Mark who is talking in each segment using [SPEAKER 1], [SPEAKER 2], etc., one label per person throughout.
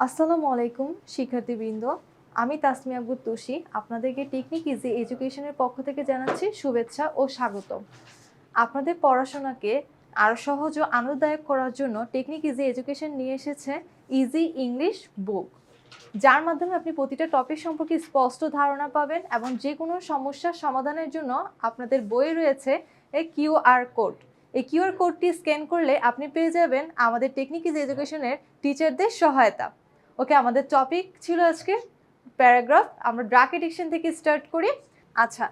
[SPEAKER 1] আসসালামু আলাইকুম, শিক্ষার্থীবৃন্দ। আমি তাসমিয়া তুষি আপনাদেরকে টেকনিক ইজি এডুকেশনের পক্ষ থেকে জানাচ্ছি শুভেচ্ছা ও স্বাগত আপনাদের পড়াশোনাকে আরও সহজ ও আনন্দদায়ক করার জন্য টেকনিক ইজি এডুকেশন নিয়ে এসেছে ইজি ইংলিশ বুক যার মাধ্যমে আপনি প্রতিটা টপিক সম্পর্কে স্পষ্ট ধারণা পাবেন এবং যে কোনো সমস্যার সমাধানের জন্য আপনাদের বইয়ে রয়েছে এই কিউআর কোড। এই কিউআর কোডটি স্ক্যান করলে আপনি পেয়ে যাবেন আমাদের টেকনিক ইজ এডুকেশনের টিচারদের সহায়তা। ওকে, আমাদের টপিক ছিল আজকে প্যারাগ্রাফ আমরা ড্রাগ এডিকশন থেকে স্টার্ট করি। আচ্ছা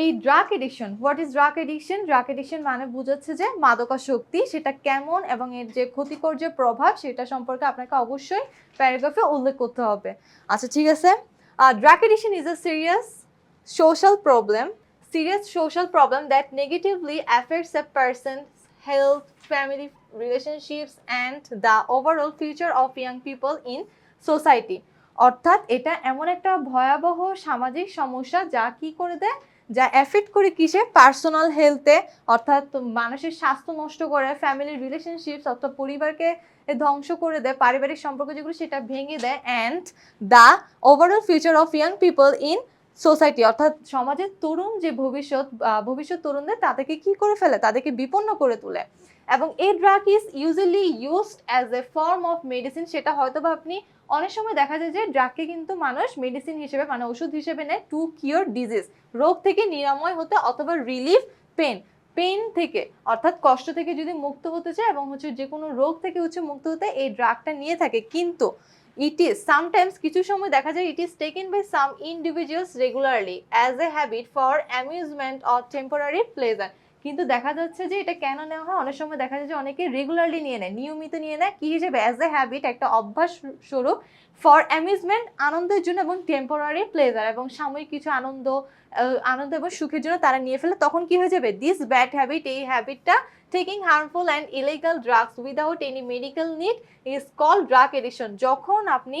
[SPEAKER 1] এই drug addiction what is drug addiction drug addiction মানে বোঝাচ্ছে যে মাদকাসক্তি, সেটা কেমন এবং এর যে ক্ষতিকর যে প্রভাব, সেটা সম্পর্কে আপনাকে অবশ্যই প্যারাগ্রাফে উল্লেখ করতে হবে। আচ্ছা ঠিক আছে? Drug addiction is a serious social problem serious social problem that negatively affects a person's health, family, relationships, and the overall future of young people in society অর্থাৎ এটা এমন একটা ভয়াবহ সামাজিক সমস্যা যা কি করে দেয়? যা এফেক্ট করে কিসে? পার্সোনাল হেলথে অর্থাৎ মানুষের স্বাস্থ্য নষ্ট করে ফ্যামিলির রিলেশনশিপস অর্থাৎ পরিবারকে ধ্বংস করে দেয়, পারিবারিক সম্পর্ক যেগুলো সেটা ভেঙে দেয় and the overall future of young people in society অর্থাৎ সমাজের তরুণ যে ভবিষ্যৎ ভবিষ্যৎ তরুণদের তাদেরকে কি করে ফেলে? তাদেরকে বিপন্ন করে তোলে। এবং এই drug is usually used as a form of medicine সেটা হয়তো বা আপনি অনেক সময় দেখা যায় যে ড্রাগকে কিন্তু মানুষ মেডিসিন হিসেবে মানে ওষুধ হিসেবে নেয় টু কিওর ডিজিজ রোগ থেকে নিরাময় হতে অথবা রিলিফ পেন পেন থেকে, অর্থাৎ কষ্ট থেকে যদি মুক্ত হতে চায় এবং হচ্ছে যে কোনো রোগ থেকে হচ্ছে মুক্ত হতে এই ড্রাগটা নিয়ে থাকে। কিন্তু ইট ইজ সামটাইমস কিছু সময় দেখা যায় it is taken by some individuals regularly as a habit for amusement or temporary pleasure কিন্তু দেখা যাচ্ছে যে এটা কেন নেওয়া হয়? অনেক সময় দেখা যায় যে অনেকে রেগুলারলি নিয়ে নেয়, নিয়মিত নিয়ে নেয়। কি হিসেবে? অ্যাজ এ হ্যাবিট একটা অভ্যাস স্বরূপ ফর অ্যামিউজমেন্ট আনন্দের জন্য এবং টেম্পোরারি প্লেজার এবং সাময়িক কিছু আনন্দ আনন্দ এবং সুখের জন্য তারা নিয়ে ফেলে। তখন কি হয়ে যাবে? দিস ব্যাড হ্যাবিট এই হ্যাবিটটা taking harmful and illegal drugs without any medical need is call drug addiction যখন আপনি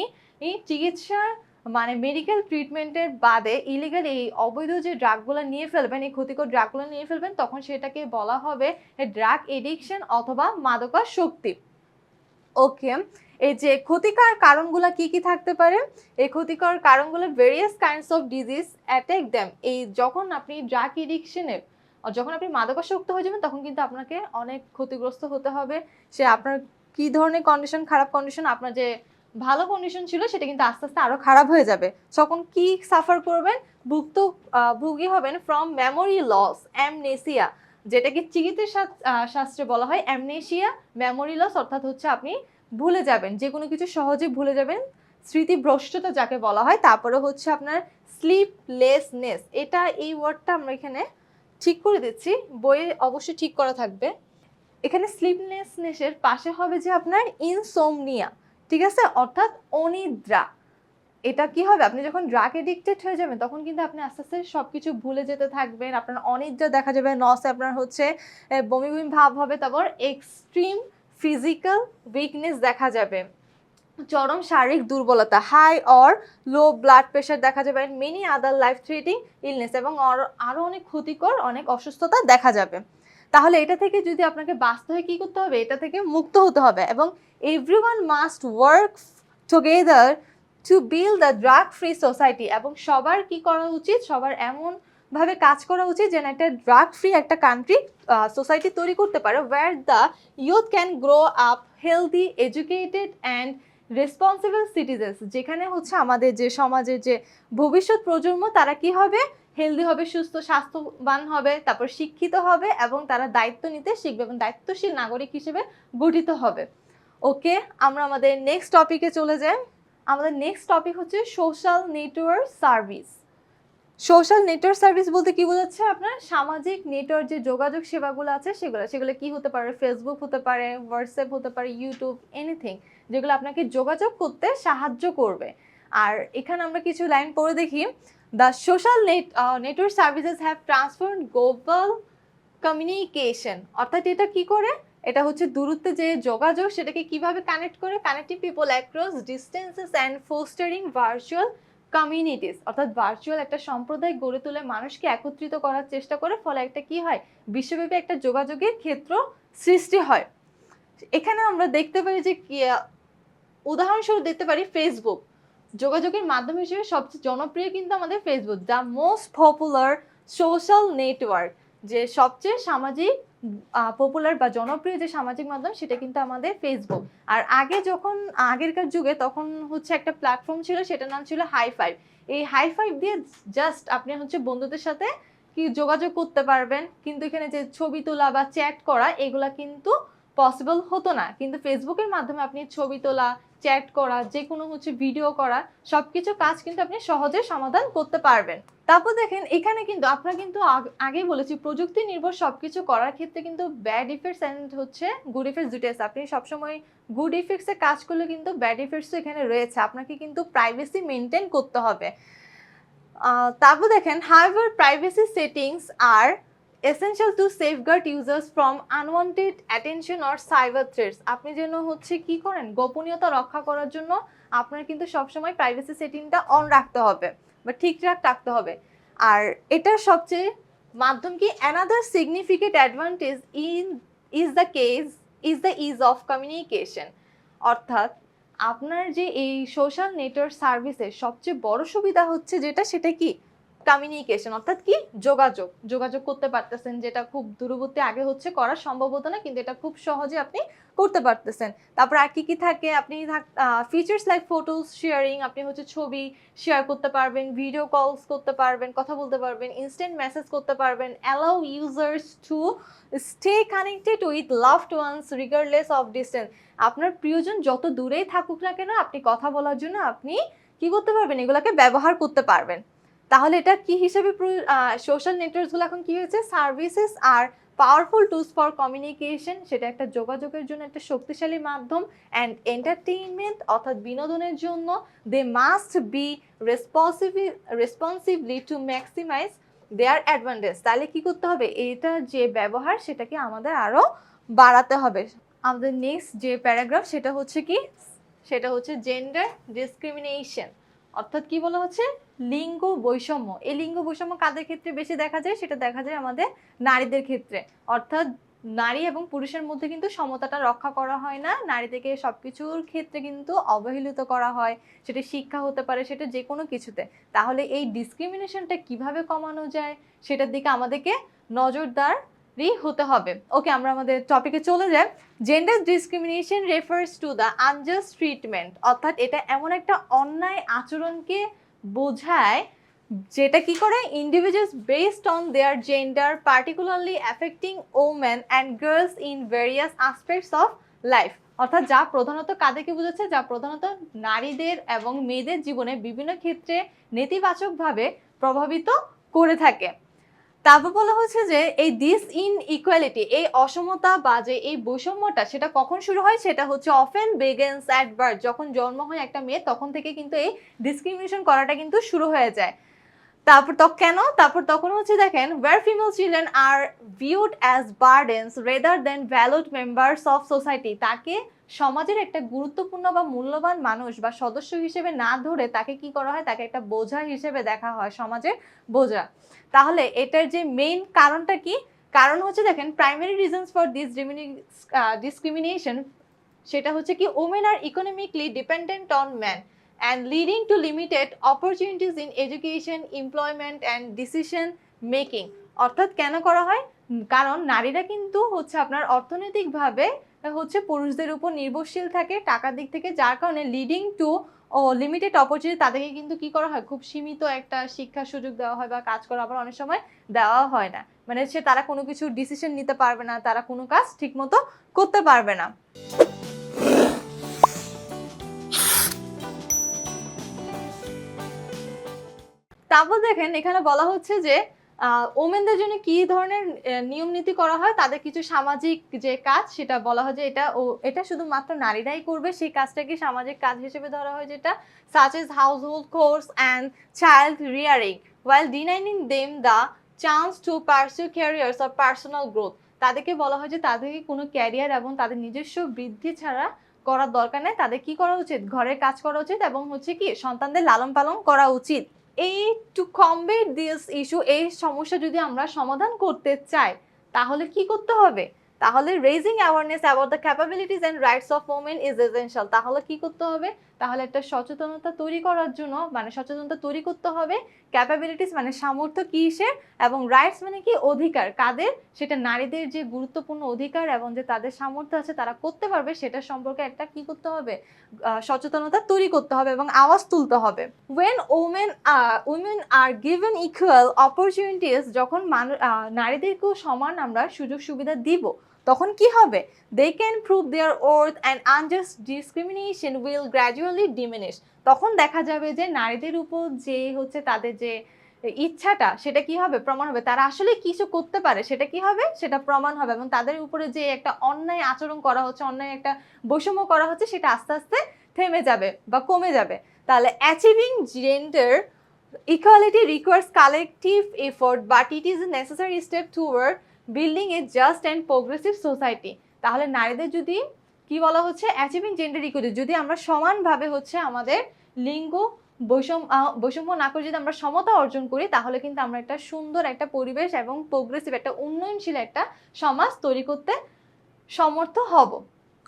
[SPEAKER 1] চিকিৎসার মানে মেডিকেল ট্রিটমেন্টের বাদে ইলিগাল এই অবৈধ যে ড্রাগগুলো নিয়ে ফেলবেন, এই ক্ষতিকর ড্রাগগুলো নিয়ে ফেলবেন, তখন সেটাকে বলা হবে ড্রাগ এডিকশন অথবা মাদকাসক্তি। ওকে এই যে ক্ষতিকর কারণগুলো কি কি থাকতে পারে? এই ক্ষতিকর কারণগুলো various kinds of disease attack them এই যখন আপনি ড্রাগ এডিকশনের যখন আপনি মাদকাসক্ত হয়ে যাবেন, তখন কিন্তু আপনাকে অনেক ক্ষতিগ্রস্ত হতে হবে। সে আপনার কি ধরনের কন্ডিশন খারাপ কন্ডিশন আপনার যে ভালো কন্ডিশন ছিল, সেটা কিন্তু আস্তে আস্তে আরও খারাপ হয়ে যাবে। তখন কি সাফার করবেন? ভুক্ত ভুগি হবেন ফ্রম মেমোরি লস অ্যামনেসিয়া যেটাকে চিকিৎসা শাস্ত্রে বলা হয় অ্যামনেসিয়া মেমোরি লস অর্থাৎ হচ্ছে আপনি ভুলে যাবেন। যে কোনো কিছু সহজে ভুলে যাবেন। স্মৃতিভ্রষ্টতা যাকে বলা হয় তারপরে হচ্ছে আপনার স্লিপলেসনেস এটা এই ওয়ার্ডটা আমরা এখানে ঠিক করে দিচ্ছি। বইয়ে অবশ্যই ঠিক করা থাকবে। এখানে স্লিপলেসনেসের পাশে হবে যে আপনার ইনসোমনিয়া ঠিক আছে? অর্থাৎ অনিদ্রা। এটা কি হবে? আপনি যখন ড্রাগ এডিক্টেড হয়ে যাবেন, তখন কিন্তু আপনি আস্তে আস্তে সব কিছু ভুলে যেতে থাকবেন। আপনার অনিদ্রা দেখা যাবে, নসে আপনার হচ্ছে বমি বমি ভাব হবে, তারপর এক্সট্রিম ফিজিক্যাল উইকনেস দেখা যাবে। চরম শারীরিক দুর্বলতা high or low blood pressure দেখা যাবে many other life threatening illness এবং আরও আরও অনেক ক্ষতিকর, অনেক অসুস্থতা দেখা যাবে। তাহলে এটা থেকে যদি আপনাকে বাঁচতে হয়, কি করতে হবে? এটা থেকে মুক্ত হতে হবে, এবং everyone must work together to build the drug free society এবং সবার কি করা উচিত? সবার এমন ভাবে কাজ করা উচিত যেন একটা ড্রাগ ফ্রি একটা কান্ট্রি সোসাইটি তৈরি করতে পারে where the youth can grow up healthy educated and responsible citizens যেখানে হচ্ছে আমাদের যে সমাজের যে ভবিষ্যৎ প্রজন্ম, তারা কি হবে? হেলদি হবে, সুস্থ, স্বাস্থ্যবান হবে, তারপর শিক্ষিত হবে এবং তারা দায়িত্ব নিতে শিখবে এবং দায়িত্বশীল নাগরিক হিসেবে গঠিত হবে। ওকে আমরা আমাদের নেক্সট টপিকে চলে যাই। আমাদের নেক্সট টপিক হচ্ছে social network service social network service বলতে কি বোঝাচ্ছে আপনার? সামাজিক নেটওয়ার্ক যে যোগাযোগ সেবাগুলো আছে সেগুলো সেগুলো কি হতে পারে? ফেসবুক হতে পারে হোয়াটসঅ্যাপ হতে পারে ইউটিউব এনিথিং যেগুলো আপনাকে যোগাযোগ করতে সাহায্য করবে। আর এখানে আমরা কিছু লাইন পড়ে দেখি। The social net network services have transform global communication অর্থাৎ এটা কি করে? এটা হচ্ছে দূরত্বে যে যোগাযোগ, সেটাকে কীভাবে কানেক্ট করে? Connecting people across distances and fostering virtual communities অর্থাৎ ভার্চুয়াল একটা সম্প্রদায় গড়ে তুলে মানুষকে একত্রিত করার চেষ্টা করে, ফলে একটা কি হয়? বিশ্বব্যাপী একটা যোগাযোগের ক্ষেত্র সৃষ্টি হয়। এখানে আমরা দেখতে পাই যে উদাহরণস্বরূপ দেখতে পারি ফেসবুক যোগাযোগের মাধ্যম হিসেবে সবচেয়ে জনপ্রিয় কিন্তু আমাদের Facebook the most popular social network যে সবচেয়ে সামাজিক পপুলার বা জনপ্রিয় যে সামাজিক মাধ্যম, সেটা কিন্তু আমাদের ফেসবুক আর আগে যখন, আগেরকার যুগে তখন হচ্ছে একটা প্ল্যাটফর্ম ছিল, সেটার নাম ছিল হাই ফাইভ এই হাই ফাইভ দিয়ে জাস্ট আপনি হচ্ছে বন্ধুদের সাথে কি যোগাযোগ করতে পারবেন, কিন্তু এখানে যে ছবি তোলা বা চ্যাট করা, এগুলা কিন্তু পসিবল হতো না। কিন্তু ফেসবুকের মাধ্যমে আপনি ছবি তোলা চ্যাট করা যে কোনো হচ্ছে ভিডিও করা সব কিছু কাজ কিন্তু আপনি সহজে সমাধান করতে পারবেন। তারপর দেখেন, এখানে কিন্তু আপনারা কিন্তু আগ- আগেই বলেছি, প্রযুক্তি নির্ভর সব কিছু করার ক্ষেত্রে কিন্তু ব্যাড ইফেক্টস অ্যান্ড হচ্ছে গুড ইফেক্টস দুটো আছে। আপনি সবসময় গুড ইফেক্টসে কাজ করলে কিন্তু ব্যাড ইফেক্টসও এখানে রয়েছে। আপনাকে কিন্তু প্রাইভেসি মেনটেন করতে হবে। তারপর দেখেন however privacy settings are essential to safeguard users from unwanted attention or cyber threats আপনি যেন হচ্ছে কি করেন? গোপনীয়তা রক্ষা করার জন্য আপনার কিন্তু সবসময় প্রাইভেসি সেটিংটা অন রাখতে হবে বা ঠিকঠাক রাখতে হবে। আর এটার সবচেয়ে মাধ্যম কি? Another significant advantage in is the case is the ease of communication অর্থাৎ আপনার যে এই সোশ্যাল নেটওয়ার্ক সার্ভিসের সবচেয়ে বড় সুবিধা হচ্ছে যেটা, সেটা কি? কমিউনিকেশন অর্থাৎ কি? যোগাযোগ। যোগাযোগ করতে পারতেছেন যেটা খুব দূরবর্তী, আগে হচ্ছে করা সম্ভব হতো না কিন্তু এটা খুব সহজে আপনি করতে পারতেছেন। তারপর আর কি কি থাকে? আপনি ফিচার্স লাইক ফটোস শেয়ারিং আপনি হচ্ছে ছবি শেয়ার করতে পারবেন ভিডিও কলস করতে পারবেন, কথা বলতে পারবেন ইনস্ট্যান্ট মেসেজ করতে পারবেন allow users to stay connected with loved ones regardless of distance আপনার প্রিয়জন যত দূরেই থাকুক না কেন, আপনি কথা বলার জন্য আপনি কি করতে পারবেন? এগুলাকে ব্যবহার করতে পারবেন। তাহলে এটা কি হিসেবে সোশ্যাল নেটওয়ার্কসগুলো এখন কি হয়েছে? Services are powerful tools for communication সেটা একটা যোগাযোগের জন্য একটা শক্তিশালী মাধ্যম অ্যান্ড এন্টারটেইনমেন্ট অর্থাৎ বিনোদনের জন্য they must be responsibly responsively to maximize their advantage তাহলে কি করতে হবে? এটার যে ব্যবহার, সেটাকে আমাদের আরও বাড়াতে হবে। আমাদের নেক্সট যে প্যারাগ্রাফ সেটা হচ্ছে কি? সেটা হচ্ছে জেন্ডার ডিসক্রিমিনেশন অর্থাৎ কি বলা হচ্ছে? লিঙ্গ বৈষম্য। এই লিঙ্গ বৈষম্য কাদের ক্ষেত্রে বেশি দেখা যায়? সেটা দেখা যায় আমাদের নারীদের ক্ষেত্রে। অর্থাৎ নারী এবং পুরুষের মধ্যে কিন্তু সমতাটা রক্ষা করা হয় না। নারীদেরকে সব কিছুর ক্ষেত্রে কিন্তু অবহেলিত করা হয়। সেটা শিক্ষা হতে পারে, সেটা যে কোনো কিছুতে। তাহলে এই ডিসক্রিমিনেশনটা কীভাবে কমানো যায়? সেটার দিকে আমাদেরকে নজরদারি হতে হবে। ওকে আমরা আমাদের টপিকে চলে যাই। Gender discrimination refers to the unjust treatment অর্থাৎ এটা এমন একটা অন্যায় আচরণকে বোঝায় যেটা কি করে? Individuals based on their gender particularly affecting women and girls in various aspects of life অর্থাৎ যা প্রধানত কাদেরকে বোঝাচ্ছে? যা প্রধানত নারীদের এবং মেয়েদের জীবনে বিভিন্ন ক্ষেত্রে নেতিবাচকভাবে প্রভাবিত করে থাকে। তারপর বলা হচ্ছে যে এই দিস ইন ইকুয়ালিটি এই অসমতা বা যে এই বৈষম্যটা সেটা কখন শুরু হয়? সেটা হচ্ছে অফেন বেগেন্স অ্যাট বার্থ যখন জন্ম হয় একটা মেয়ে, তখন থেকে কিন্তু এই ডিসক্রিমিনেশন করাটা কিন্তু শুরু হয়ে যায়। তারপর তো, কেন? তারপর তখন হচ্ছে দেখেন where female children are viewed as burdens rather than valued members of society তাকে সমাজের একটা গুরুত্বপূর্ণ বা মূল্যবান মানুষ বা সদস্য হিসেবে না ধরে তাকে কি করা হয়? তাকে একটা বোঝা হিসেবে দেখা হয় সমাজের বোঝা। তাহলে এটার যে মেইন কারণটা কি? কারণ হচ্ছে দেখেন primary reasons for this discrimination সেটা হচ্ছে কি women are economically dependent on man and leading to limited opportunities in education employment and decision making অর্থাৎ কেন করা হয়? কারণ নারীরা কিন্তু হচ্ছে আপনার অর্থনৈতিকভাবে হচ্ছে পুরুষদের উপর নির্ভরশীল থাকে, টাকার দিক থেকে, যার কারণে লিডিং টু ও লিমিটেড অপরচুনিটি তাদেরকে কিন্তু কি করা হয়? খুব সীমিত একটা শিক্ষার সুযোগ দেওয়া হয় বা কাজ করা আবার অনেক সময় দেওয়া হয় না। মানে সে তারা কোনো কিছু ডিসিশন নিতে পারবে না, তারা কোনো কাজ ঠিকমতো করতে পারবে না। তারপর দেখেন এখানে বলা হচ্ছে যে ওমেনদের জন্য কি ধরনের নিয়ম নীতি করা হয়? তাদের কিছু সামাজিক যে কাজ, সেটা বলা হয় যে এটা ও, এটা শুধুমাত্র নারীরাই করবে। সেই কাজটাকে সামাজিক কাজ হিসেবে ধরা হয় যেটা such as household chores and child rearing while denying them the chance to pursue careers of personal growth তাদেরকে বলা হয় যে তাদেরকে কোনো ক্যারিয়ার এবং তাদের নিজস্ব বৃদ্ধি ছাড়া করার দরকার নেই। তাদের কি করা উচিত? ঘরের কাজ করা উচিত এবং হচ্ছে কি, সন্তানদের লালন পালন করা উচিত। এই টু কমবেট দিস ইস্যু এই সমস্যা যদি আমরা সমাধান করতে চাই, তাহলে কি করতে হবে? তাহলে raising awareness about the capabilities and rights of women is essential তাহলে কি করতে হবে? তাহলে একটা সচেতনতা তৈরি করার জন্য মানে সচেতনতা তৈরি করতে হবে ক্যাপাবিলিটিস মানে সামর্থ্য কিসের এবং রাইটস মানে কি অধিকার, কাদের, সেটা নারীদের যে গুরুত্বপূর্ণ অধিকার এবং যে তাদের সামর্থ্য আছে তারা করতে পারবে, সেটা সম্পর্কে একটা কি করতে হবে সচেতনতা তৈরি করতে হবে এবং আওয়াজ তুলতে হবে। When women women are given equal opportunities যখন মানুষ নারীদেরকেও সমান আমরা সুযোগ সুবিধা দিব তখন কি হবে? They can prove their worth and unjust discrimination will gradually diminish তখন দেখা যাবে যে নারীদের উপর যে হচ্ছে তাদের যে ইচ্ছাটা, সেটা কি হবে? প্রমাণ হবে। তারা আসলে কিছু করতে পারে, সেটা কি হবে? সেটা প্রমাণ হবে এবং তাদের উপরে যে একটা অন্যায় আচরণ করা হচ্ছে, অন্যায় একটা বৈষম্য করা হচ্ছে, সেটা আস্তে আস্তে থেমে যাবে বা কমে যাবে। তাহলে achieving gender equality requires collective effort but it is a necessary step toward building a just and progressive society তাহলে নারীদের যদি কি বলা হচ্ছে অ্যাচিভিং জেন্ডার ইকুয়ালিটি যদি আমরা সমানভাবে হচ্ছে আমাদের লিঙ্গ বৈষম্য বৈষম্য না করে যদি আমরা সমতা অর্জন করি, তাহলে কিন্তু আমরা একটা সুন্দর একটা পরিবেশ এবং প্রোগ্রেসিভ একটা উন্নয়নশীল একটা সমাজ তৈরি করতে সমর্থ হব।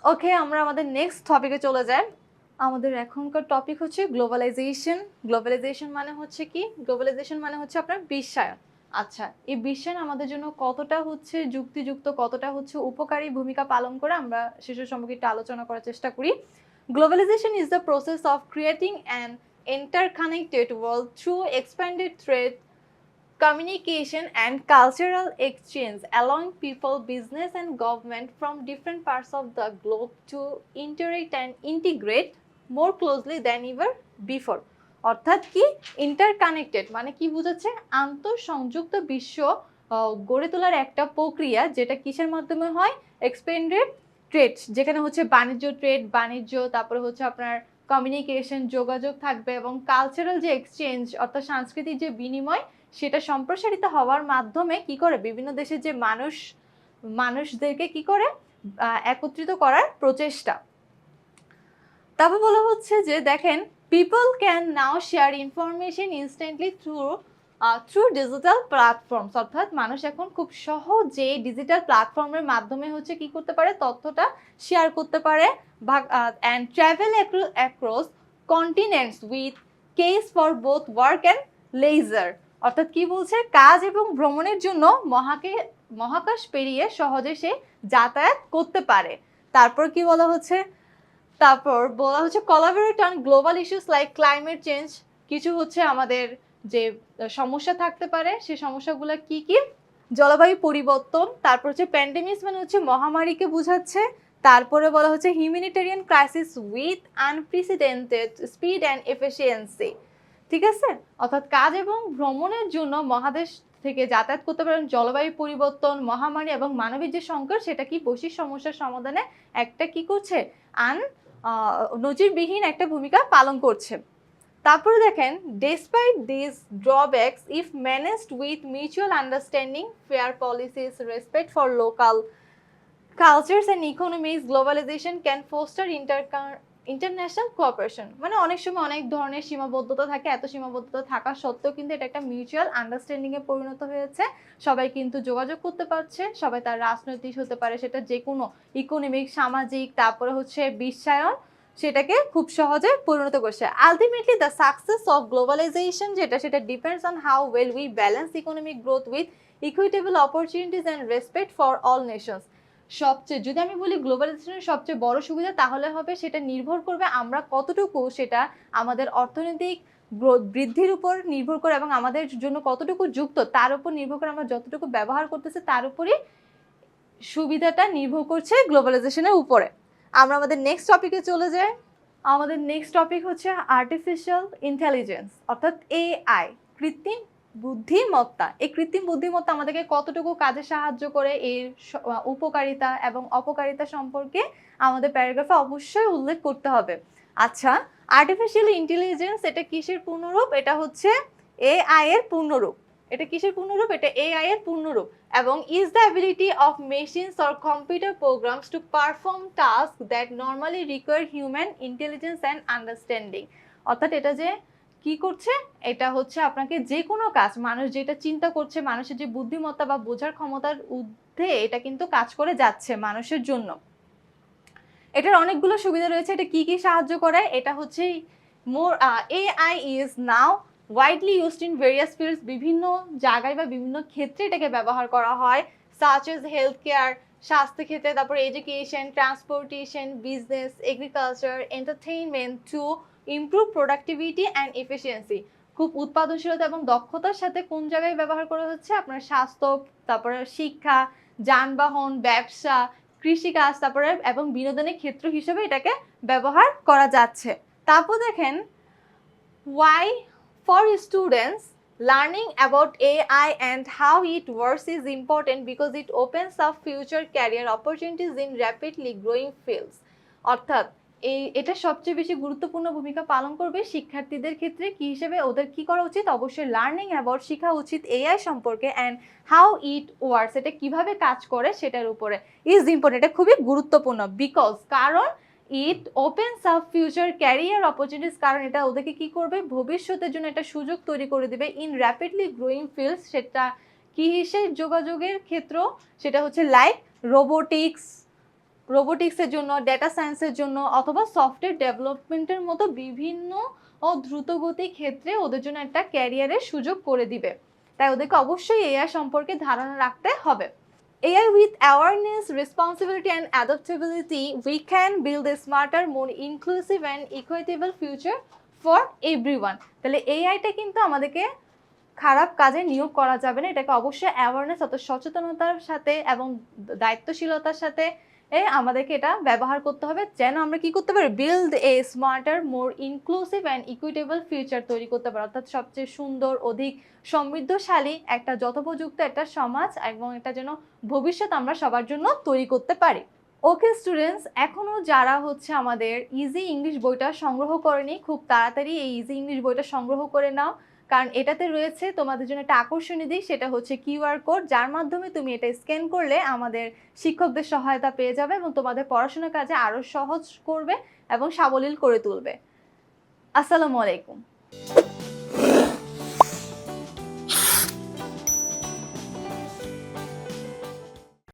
[SPEAKER 1] ওকে আমরা আমাদের নেক্সট টপিকে চলে যাই। আমাদের এখনকার টপিক হচ্ছে গ্লোবালাইজেশন গ্লোবালাইজেশন মানে হচ্ছে কি? গ্লোবালাইজেশন মানে হচ্ছে আপনার বিশ্বায়ন। আচ্ছা এই বিশ্বায়ন আমাদের জন্য কতটা হচ্ছে যুক্তিযুক্ত, কতটা হচ্ছে উপকারী ভূমিকা পালন করে আমরা শিশু সম্পর্কে একটু আলোচনা করার চেষ্টা করি। Globalization is the process of creating and an interconnected world through expanded trade communication and cultural exchange along people business and government from different parts of the globe to interact and integrate more closely than ever before অর্থাৎ কি? Interconnected মানে কি বোঝাচ্ছে? আন্তঃসংযুক্ত বিশ্ব গড়ে তোলার একটা প্রক্রিয়া যেটা কিসের মাধ্যমে হয়? এক্সপেন্ডেড ট্রেড যেখানে হচ্ছে বাণিজ্য ট্রেড বাণিজ্য, তারপরে হচ্ছে আপনার কমিউনিকেশন যোগাযোগ থাকবে এবং কালচারাল যে এক্সচেঞ্জ অর্থাৎ সাংস্কৃতিক যে বিনিময়, সেটা সম্প্রসারিত হওয়ার মাধ্যমে কি করে? বিভিন্ন দেশের যে মানুষ, মানুষদেরকে কি করে? একত্রিত করার প্রচেষ্টা। তারপর বলা হচ্ছে যে, দেখেন people can now share information instantly through through digital platforms অর্থাৎ মানুষ এখন খুব সহজে ডিজিটাল প্ল্যাটফর্মের মাধ্যমে হচ্ছে কি করতে পারে? তথ্যটা শেয়ার করতে পারে। And travel across continents with ease for both work and leisure অর্থাৎ কি বলছে? কাজ এবং ভ্রমণের জন্য মহাকে, মহাকাশ পেরিয়ে সহজে সে যাতায়াত করতে পারে। তারপর কি বলা হচ্ছে? তারপর বলা হচ্ছে collaborate on global issues like climate change কিছু হচ্ছে আমাদের যে সমস্যা থাকতে পারে সেই সমস্যাগুলো কি কি? জলবায়ু পরিবর্তন, তারপর হচ্ছে প্যান্ডেমিক্স মানে হচ্ছে মহামারীকে বোঝাচ্ছে, তারপরে বলা হচ্ছে humanitarian crisis with unprecedented speed and efficiency ঠিক আছে? অর্থাৎ কাজ এবং ভ্রমণের জন্য মহাদেশ থেকে যাতায়াত করতে পারেন জলবায়ু পরিবর্তন, মহামারী এবং মানবিক যে সংকট, সেটা কি বৈশ্বিক সমস্যার সমাধানে একটা কি করছে? আন নজিরবিহীন একটা ভূমিকা পালন করছে। তারপরে দেখেন despite this drawbacks if managed with mutual understanding fair policies respect for local cultures and economies globalization can foster inter international cooperation মানে অনেক সময় অনেক ধরনের সীমাবদ্ধতা থাকে, এত সীমাবদ্ধতা থাকা সত্ত্বেও কিন্তু এটা একটা মিউচুয়াল আন্ডারস্ট্যান্ডিং এ পরিণত হয়েছে। সবাই কিন্তু যোগাযোগ করতে পারছে, সবাই তার রাজনৈতিক হতে পারে, সেটা যে কোনো ইকোনমিক সামাজিক, তারপরে হচ্ছে বিশ্বায়ন, সেটাকে খুব সহজে পরিণত করছে। Ultimately the success of globalization যেটা, সেটা depends on how well we balance economic growth with equitable opportunities and respect for all nations সবচেয়ে, যদি আমি বলি গ্লোবালাইজেশনের সবচেয়ে বড় সুবিধা, তাহলে হবে সেটা নির্ভর করবে আমরা কতটুকু সেটা আমাদের অর্থনৈতিক বৃদ্ধির উপর নির্ভর করে এবং আমাদের জন্য কতটুকু যুক্ত, তার উপর নির্ভর করে আমরা যতটুকু ব্যবহার করতেছি, তার উপরই সুবিধাটা নির্ভর করছে গ্লোবালাইজেশনের উপরে। আমরা আমাদের নেক্সট টপিকে চলে যাই। আমাদের নেক্সট টপিক হচ্ছে আর্টিফিশিয়াল ইন্টেলিজেন্স অর্থাৎ এআই কৃত্রিম বুদ্ধিমত্তা, এই কৃত্রিম বুদ্ধিমত্তা আমাদেরকে কতটুকু কাজে সাহায্য করে, এর উপকারিতা এবং অপকারিতা সম্পর্কে আমাদের প্যারাগ্রাফে অবশ্যই উল্লেখ করতে হবে। আচ্ছা আর্টিফিশিয়াল ইন্টেলিজেন্স এটা কিসের পূর্ণরূপ? এটা হচ্ছে এআই এর পূর্ণরূপ। এটা কিসের পূর্ণরূপ? এটা এআই এর পূর্ণরূপ এবং is the ability of machines or computer programs to perform task that normally require human intelligence and understanding অর্থাৎ এটা যে কি করছে? এটা হচ্ছে আপনাকে যে কোনো কাজ, মানুষ যেটা চিন্তা করছে, মানুষের যে বুদ্ধিমত্তা বা বোঝার ক্ষমতার মধ্যে এটা কিন্তু কাজ করে যাচ্ছে মানুষের জন্য। এটার অনেকগুলো সুবিধা রয়েছে, এটা কি কি সাহায্য করে? এটা হচ্ছে more AI is now widely used in various fields বিভিন্ন জায়গায় বা বিভিন্ন ক্ষেত্রে এটাকে ব্যবহার করা হয় সাচ এজ হেলথ কেয়ার স্বাস্থ্য ক্ষেত্রে তারপর education transportation business agriculture entertainment to improve productivity and efficiency খুব উৎপাদনশীলতা এবং দক্ষতার সাথে কোন জায়গায় ব্যবহার করা হচ্ছে? আপনার স্বাস্থ্য, তারপরে শিক্ষা, যানবাহন, ব্যবসা, কৃষিকাজ, তারপরে এবং বিনোদনের ক্ষেত্র হিসেবে এটাকে ব্যবহার করা যাচ্ছে। তারপর দেখেন why for students learning about AI and how it works is important because it opens up future career opportunities in rapidly growing fields. অর্থাৎ এই, এটা সবচেয়ে বেশি গুরুত্বপূর্ণ ভূমিকা পালন করবে শিক্ষার্থীদের ক্ষেত্রে। কি হিসেবে ওদের কি করা উচিত? অবশ্যই লার্নিং অ্যাবাউট শেখা উচিত এআই সম্পর্কে অ্যান্ড হাউ ইট ওয়ার্কস এটা কীভাবে কাজ করে সেটার উপরে ইজ ইম্পর্টেন্ট এটা খুবই গুরুত্বপূর্ণ বিকজ কারণ it opens up future career opportunities কারণ এটা ওদেরকে কি করবে? ভবিষ্যতের জন্য একটা সুযোগ তৈরি করে দেবে ইন র্যাপিডলি গ্রোয়িং ফিল্ডস সেটা কি হিসেবে যোগাযোগের ক্ষেত্র? সেটা হচ্ছে লাইক রোবোটিক্স রোবোটিক্সের জন্য ডেটা সায়েন্সের জন্য অথবা সফটওয়্যার ডেভেলপমেন্টের মতো বিভিন্ন ও দ্রুতগতি ক্ষেত্রে ওদের জন্য একটা ক্যারিয়ারের সুযোগ করে দিবে। তাই ওদেরকে অবশ্যই এআই সম্পর্কে ধারণা রাখতে হবে। AI with awareness, responsibility, and adaptability, we can build a smarter, more inclusive, and equitable future for everyone. তাহলে এআইটা কিন্তু আমাদেরকে খারাপ কাজে নিয়োগ করা যাবে না। এটাকে অবশ্যই অ্যাওয়ারনেস অত সচেতনতার সাথে এবং দায়িত্বশীলতার সাথে এ আমাদেরকে এটা ব্যবহার করতে হবে। যেন আমরা কি করতে পারি? Build a smarter more inclusive and equitable future তৈরি করতে পারি। অর্থাৎ সবচেয়ে সুন্দর, অধিক সমৃদ্ধশালী একটা যথোপযুক্ত একটা সমাজ এবং এটা যেন ভবিষ্যৎ আমরা সবার জন্য তৈরি করতে পারি। ওকে স্টুডেন্টস এখনও যারা হচ্ছে আমাদের ইজি ইংলিশ বইটা সংগ্রহ করেনি, খুব তাড়াতাড়ি এই ইজি ইংলিশ বইটা সংগ্রহ করে নাও। কারণ এটাতে রয়েছে তোমাদের জন্য একটা আকর্ষণীয় দিক, সেটা হচ্ছে কিউআর কোড, যার মাধ্যমে তুমি এটা স্ক্যান করলে আমাদের শিক্ষকদের সহায়তা পেয়ে যাবে এবং তোমাদের পড়াশোনার কাজে আরও সহজ করবে এবং সাবলীল করে তুলবে। আসসালামু আলাইকুম।